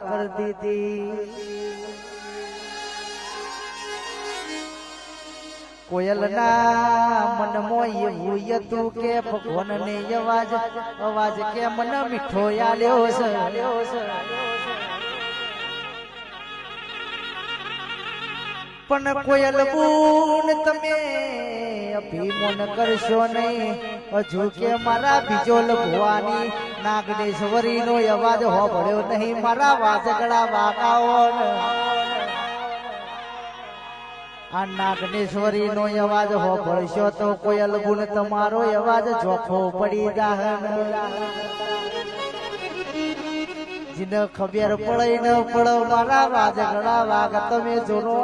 કર દીધી. કોયલના મનમાં એવું હતું કે ભગવાનને અવાજ અવાજ કે મને મીઠો આલ્યો છે? પણ કોયલ બૂન તમે અભિમાન કરશો નહીં? હજુ કે મારા બીજો લગવાની નાગેશ્વરી નો અવાજ હોભળ્યો નહીં? મારા વાસગડા વાગાઓ આ નાગનેશ્વરી નો અવાજ હોભળશો તો કોઈ બૂન તમારો અવાજ જોખો પડી જાય જીને ખબર પડે ન પડો, મારા વાજગડા વાગ તમે જોરો